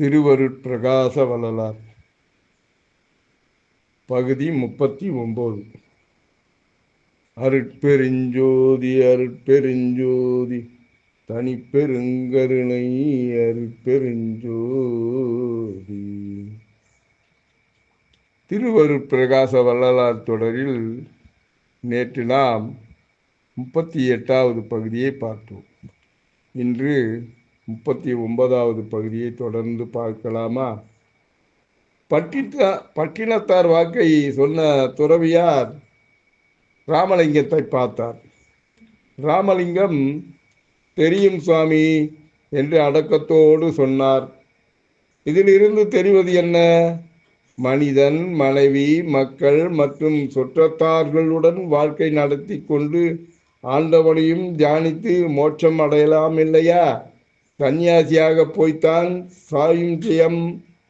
திருவருட்பிரகாச வள்ளலார் பகுதி முப்பத்தி ஒம்பது. அருட்பெருஞ்சோதி அருட்பெருஞ்சோதி தனிப்பெருங்கருணை அருட்பெருஞ்சோதி. திருவருட்பிரகாச வள்ளலார் தொடரில் நேற்று நாம் முப்பத்தி எட்டாவது பகுதியை பார்த்தோம். இன்று முப்பத்தி ஒன்பதாவது பகுதியை தொடர்ந்து பார்க்கலாமா? பட்டின பட்டினத்தார் வாக்கை சொன்ன துறவியார் ராமலிங்கத்தை பார்த்தார். ராமலிங்கம் தெரியும் சுவாமி என்று அடக்கத்தோடு சொன்னார். இதிலிருந்து தெரிவது என்ன? மனிதன் மனைவி மக்கள் மற்றும் சுற்றத்தார்களுடன் வாழ்க்கை நடத்தி கொண்டு ஆண்டவனையும் தியானித்து மோட்சம் அடையலாம் இல்லையா? சன்னியாசியாக போய்த்தான் சாயும் ஜெயம்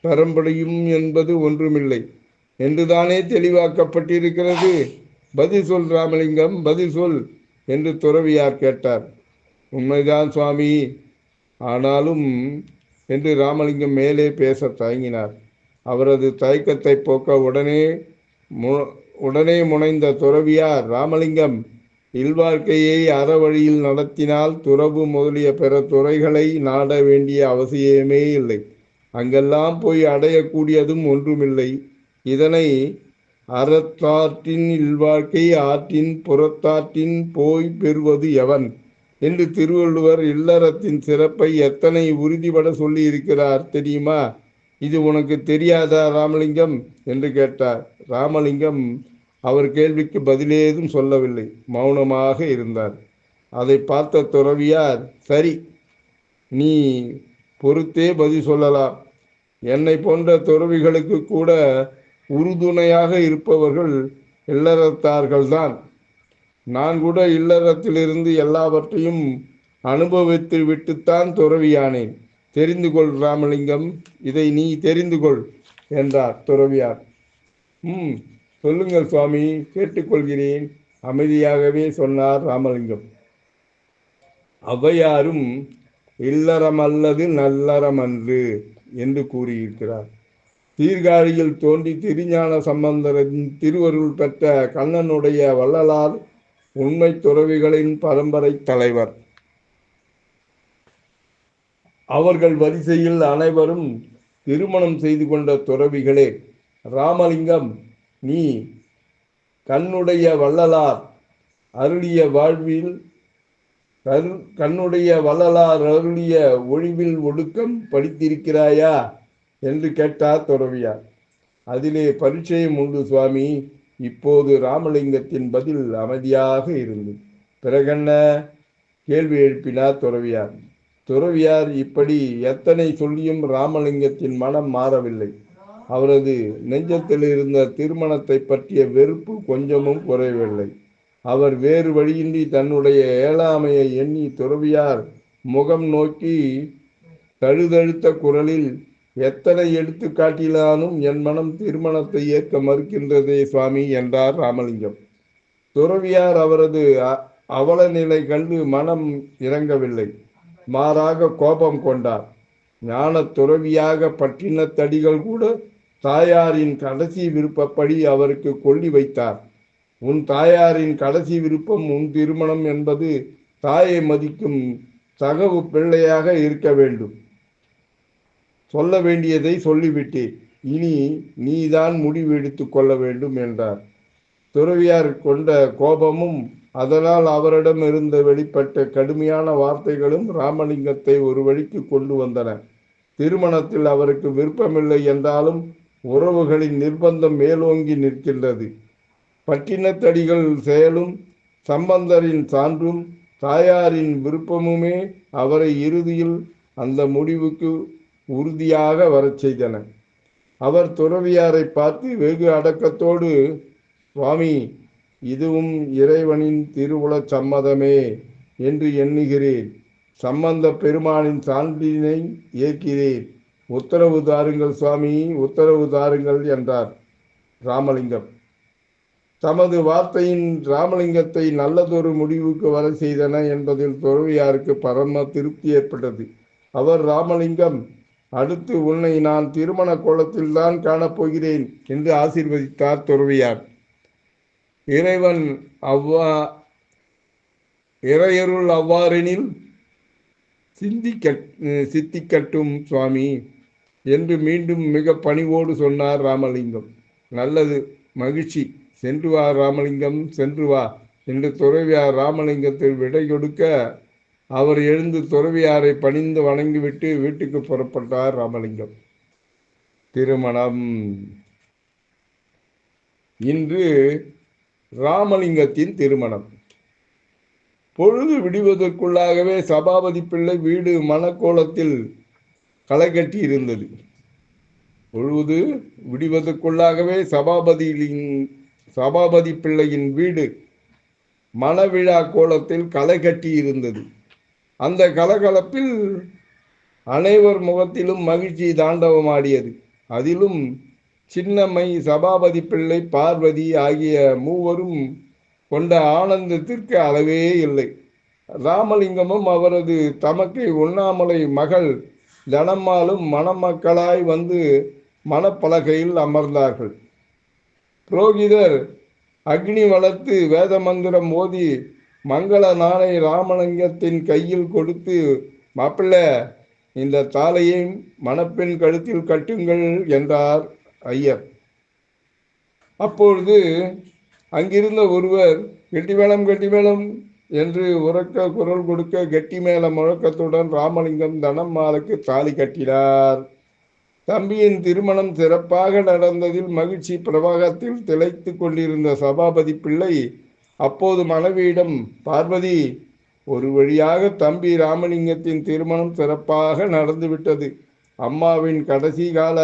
பெற முடியும் என்பது ஒன்றுமில்லை. என்றுதானே தெளிவாக்கப்பட்டிருக்கிறது? பதில் சொல் ராமலிங்கம் பதில் சொல் என்று துறவியார் கேட்டார். உண்மைதான் சுவாமி. ஆனாலும் என்று ராமலிங்கம் மேலே பேச தயங்கினார். அவரது தயக்கத்தை போக்க உடனே மு உடனே முனைந்த துறவியார் ராமலிங்கம் இல்வாழ்க்கையை அறவழியில் நடத்தினால் துறவு முதலிய பிற துறைகளை நாட வேண்டிய அவசியமே இல்லை. அங்கெல்லாம் போய் அடையக்கூடியதும் ஒன்றுமில்லை. இதனை அறத்தாற்றின் இல்வாழ்க்கை ஆற்றின் புறத்தாற்றின் போய் பெறுவது எவன்? என்று திருவள்ளுவர் இல்லறத்தின் சிறப்பை எத்தனை உறுதிபட சொல்லி இருக்கிறார் தெரியுமா? இது உனக்கு தெரியாதா ராமலிங்கம்? என்று கேட்டார். ராமலிங்கம் அவர் கேள்விக்கு பதிலேதும் சொல்லவில்லை. மௌனமாக இருந்தார். அதை பார்த்த துறவியார் சரி நீ பொறுத்தே பதில் சொல்லலாம். என்னை போன்ற துறவிகளுக்கு கூட உறுதுணையாக இருப்பவர்கள் இல்லறத்தார்கள்தான் நான் கூட இல்லறத்திலிருந்து எல்லாவற்றையும் அனுபவித்து விட்டுத்தான் துறவியானேன். தெரிந்து கொள் ராமலிங்கம் இதை நீ தெரிந்து கொள் என்றார் துறவியார். ம் சொல்லுங்கள் சுவாமி கேட்டுக்கொள்கிறேன். அமைதியாகவே சொன்னார் ராமலிங்கம். ஔவையாரும் இல்லறம் அல்லது நல்லறம் அன்று என்று கூறியிருக்கிறார். சீர்காழியில் தோன்றி திருஞான சம்பந்தரின் திருவருள் பெற்ற கண்ணனுடைய வள்ளலார் உண்மை துறவிகளின் பரம்பரை தலைவர். அவர்கள் வரிசையில் அனைவரும் திருமணம் செய்து கொண்ட துறவிகளே ராமலிங்கம் நீ கண்ணுடைய வள்ளலார் அருளிய வாழ்வில் கரு கண்ணுடைய வள்ளலார் அருளிய ஒழிவில் ஒடுக்கம் படித்திருக்கிறாயா? என்று கேட்டார் துறவியார். அதிலே பரிச்சயம் உண்டு சுவாமி. இப்போது ராமலிங்கத்தின் பதில் அமைதியாக இருந்தது பிறகென்ன? கேள்வி எழுப்பினார் துறவியார். துறவியார் இப்படி எத்தனை சொல்லியும் ராமலிங்கத்தின் மனம் மாறவில்லை. அவரது நெஞ்சத்தில் இருந்த திருமணத்தை பற்றிய வெறுப்பு கொஞ்சமும் குறையவில்லை. அவர் வேறு வழியின்றி தன்னுடைய ஏழாமையை எண்ணி துறவியார் முகம் நோக்கி தழுதழுத்த குரலில் எத்தனை எடுத்து காட்டினாலும் என் மனம் திருமணத்தை ஏற்க மறுக்கின்றதே சுவாமி என்றார் ராமலிங்கம். துறவியார் அவரது அவல நிலை கண்டு மனம் இறங்கவில்லை. மாறாக கோபம் கொண்டார். ஞான துறவியாக பட்டினத்தடிகள் கூட தாயாரின் கடைசி விருப்பப்படி அவருக்கு கொள்ளி வைத்தார். உன் தாயாரின் கடைசி விருப்பம் உன் திருமணம் என்பது தாயை மதிக்கும் சகவு பிள்ளையாக இருக்க வேண்டும். சொல்ல வேண்டியதை சொல்லிவிட்டேன். இனி நீதான் முடிவு எடுத்து கொள்ள வேண்டும் என்றார். துறவியார் கொண்ட கோபமும் அதனால் அவரிடம் இருந்து வெளிப்பட்ட கடுமையான வார்த்தைகளும் ராமலிங்கத்தை ஒரு வழிக்கு கொண்டு வந்தன. திருமணத்தில் அவருக்கு விருப்பமில்லை என்றாலும் உறவுகளின் நிர்பந்தம் மேலோங்கி நிற்கின்றது. பட்டினத்தடிகள் செயலும் சம்பந்தரின் சான்றும் தாயாரின் விருப்பமுமே அவரை இறுதியில் அந்த முடிவுக்கு உறுதியாக வரச் செய்தன. அவர் துறவியாரை பார்த்து வெகு அடக்கத்தோடு சுவாமி இதுவும் இறைவனின் திருவுளச் சம்மதமே என்று எண்ணுகிறேன். சம்பந்த பெருமானின் சான்றினை ஏற்கிறேன். உத்தரவு தாருங்கள் சுவாமி உத்தரவு தாருங்கள் என்றார் ராமலிங்கம். தமது வார்த்தையின் ராமலிங்கத்தை நல்லதொரு முடிவுக்கு வர செய்தன என்பதில் துறவியாருக்கு பரம திருப்தி ஏற்பட்டது. அவர் ராமலிங்கம் அடுத்து உன்னை நான் திருமண கோலத்தில் தான் காணப்போகிறேன் என்று ஆசீர்வதித்தார் துறவியார். இறைவன் அவ்வா இறையருள் அவ்வாறெனில் சிந்திக்க சித்திக்கட்டும் சுவாமி. என்று மீண்டும் மிக பணிவோடு சொன்னார் ராமலிங்கம். நல்லது மகிழ்ச்சி. சென்று வா ராமலிங்கம் சென்று வா என்று துறவியார் ராமலிங்கத்தில் விடை கொடுக்க அவர் எழுந்து துறவியாரை பணிந்து வணங்கிவிட்டு வீட்டுக்கு புறப்பட்டார் ராமலிங்கம். திருமணம். இன்று ராமலிங்கத்தின் திருமணம். பொழுது விடுவதற்குள்ளாகவே சபாபதி பிள்ளை வீடு மணக்கோலத்தில் களை கட்டி இருந்தது. பொழுது விடுவதற்குள்ளாகவே சபாபதியின் சபாபதி பிள்ளையின் வீடு மணவிழா கோலத்தில் களை கட்டி இருந்தது. அந்த கலகலப்பில் அனைவர் முகத்திலும் மகிழ்ச்சி தாண்டவமாடியது. அதிலும் சின்னம்மை சபாபதி பிள்ளை பார்வதி ஆகிய மூவரும் கொண்ட ஆனந்தத்திற்கு அளவே இல்லை. ராமலிங்கமும் அவரது தமக்கை உண்ணாமலை மகள் தனம்மாளும் மணமக்களாய் வந்து மணப்பலகையில் அமர்ந்தார்கள். புரோகிதர் அக்னி வளர்த்து வேத மந்திரம் ஓதி மங்கள நாளை ராமலிங்கத்தின் கையில் கொடுத்து மாப்பிள்ள இந்த தாலையை மணப்பெண் கழுத்தில் கட்டுங்கள் என்றார் ஐயர். அப்பொழுது அங்கிருந்த ஒருவர் கெட்டிமேளம் கெட்டிமேளம் என்று உறக்க குரல் கொடுக்க கெட்டி மேல முழக்கத்துடன் ராமலிங்கம் தனம்மாளுக்கு தாலி கட்டினார். தம்பியின் திருமணம் சிறப்பாக நடந்ததில் மகிழ்ச்சி. பிரவாகத்தில் திளைத்து கொண்டிருந்த சபாபதி பிள்ளை அப்போது மனைவியிடம் பார்வதி ஒரு வழியாக தம்பி ராமலிங்கத்தின் திருமணம் சிறப்பாக நடந்துவிட்டது. அம்மாவின் கடைசி கால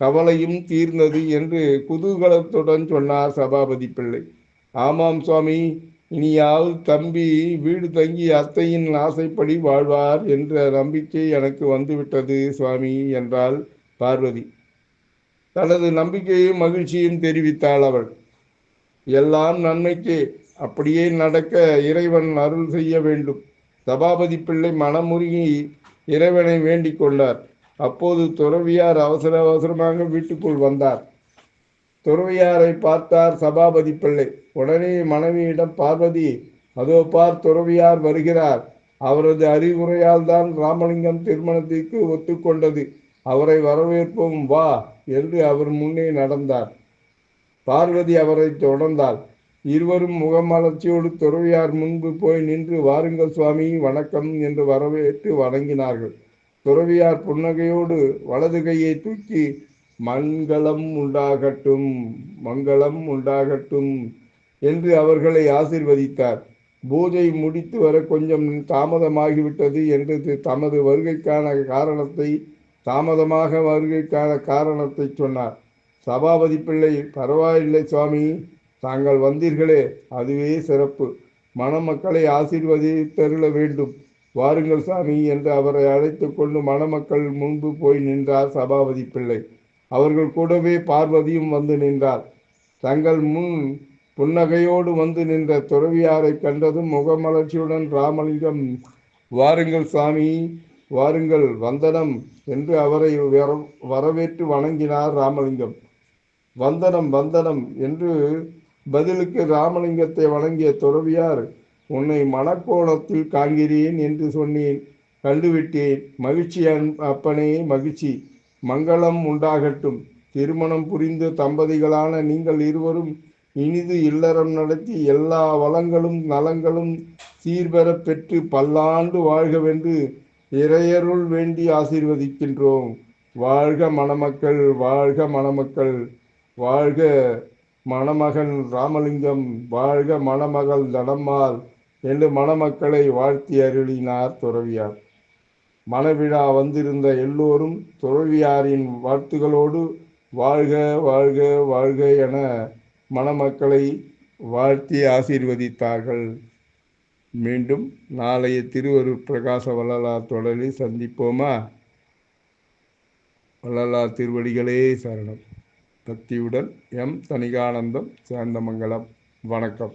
கவலையும் தீர்ந்தது என்று குதூகலத்துடன் சொன்னார் சபாபதி பிள்ளை. ஆமாம் சுவாமி இனியாவது தம்பி வீடு தங்கி அத்தையின் ஆசைப்படி வாழ்வார் என்ற நம்பிக்கை எனக்கு வந்துவிட்டது சுவாமி என்றாள் பார்வதி. தனது நம்பிக்கையும் மகிழ்ச்சியும் தெரிவித்தாள் அவள். எல்லாம் நன்மைக்கு அப்படியே நடக்க இறைவன் அருள் செய்ய வேண்டும். சபாபதி பிள்ளை மனமுருகி இறைவனை வேண்டிக் கொண்டார். அப்போது துறவியார் அவசர அவசரமாக வீட்டுக்குள் வந்தார். துறவியாரை பார்த்தார் சபாபதி பிள்ளை. உடனே மனைவியிடம் பார்வதி அதோ பார் துறவியார் வருகிறார். அவரது அறிவுரையால் தான் ராமலிங்கம் திருமணத்திற்கு ஒத்துக்கொண்டது. அவரை வரவேற்போம் வா என்று அவர் முன்னே நடந்தார். பார்வதி அவரை தொடர்ந்தாள். இருவரும் முகமலர்ச்சியோடு துறவியார் முன்பு போய் நின்று வாருங்கள் சுவாமி வணக்கம் என்று வரவேற்று வணங்கினார்கள். துறவியார் புன்னகையோடு வலது கையை தூக்கி மங்களம் உண்டாகட்டும் மங்களம் உண்டாகட்டும் என்று அவர்களை ஆசிர்வதித்தார். பூஜை முடித்து வர கொஞ்சம் தாமதமாகிவிட்டது என்று தமது வருகைக்கான காரணத்தை தாமதமாக வருகைக்கான காரணத்தை சொன்னார். சபாபதி பிள்ளை பரவாயில்லை சுவாமி தாங்கள் வந்தீர்களே அதுவே சிறப்பு. மணமக்களை ஆசீர்வதித்தருள வேண்டும். வாருங்கள் சாமி என்று அவரை அழைத்து கொண்டு மணமக்கள் முன்பு போய் நின்றார் சபாபதி பிள்ளை. அவர்கள் கூடவே பார்வதியும் வந்து நின்றார். தங்கள் முன் புன்னகையோடு வந்து நின்ற துறவியாரை கண்டதும் முகமலர்ச்சியுடன் ராமலிங்கம் வாருங்கள் சாமி வாருங்கள் வந்தனம் என்று அவரை வர- வரவேற்று வணங்கினார் ராமலிங்கம். வந்தனம் வந்தனம் என்று பதிலுக்கு ராமலிங்கத்தை வணங்கிய துறவியார் உன்னை மனக்கோணத்தில் காண்கிறேன் என்று சொன்னேன். கண்டுவிட்டேன். மகிழ்ச்சி அன்- அப்பனே மகிழ்ச்சி. மங்களம் உண்டாகட்டும். திருமணம் புரிந்து தம்பதிகளான நீங்கள் இருவரும் இனிது இல்லறம் நடத்தி எல்லா வளங்களும் நலங்களும் சீர்பெறப் பெற்று பல்லாண்டு வாழ்கவென்று இறையருள் வேண்டி ஆசீர்வதிக்கின்றோம். வாழ்க மணமக்கள் வாழ்க மணமக்கள் வாழ்க மணமகன் ராமலிங்கம் வாழ்க மணமகள் தனம்மாள் என்று மணமக்களை வாழ்த்தி அருளினார் துறவியார். மணவிழா வந்திருந்த எல்லோரும் துறவியாரின் வாழ்த்துகளோடு வாழ்க வாழ்க வாழ்க என மணமக்களை வாழ்த்தி ஆசீர்வதித்தார்கள். மீண்டும் நாளைய திருவருட் பிரகாச வள்ளலார் தொடரில் சந்திப்போமா? வள்ளலார் திருவடிகளே சரணம். பக்தியுடன் எம் தனிகானந்தம் சேந்தமங்கலம். வணக்கம்.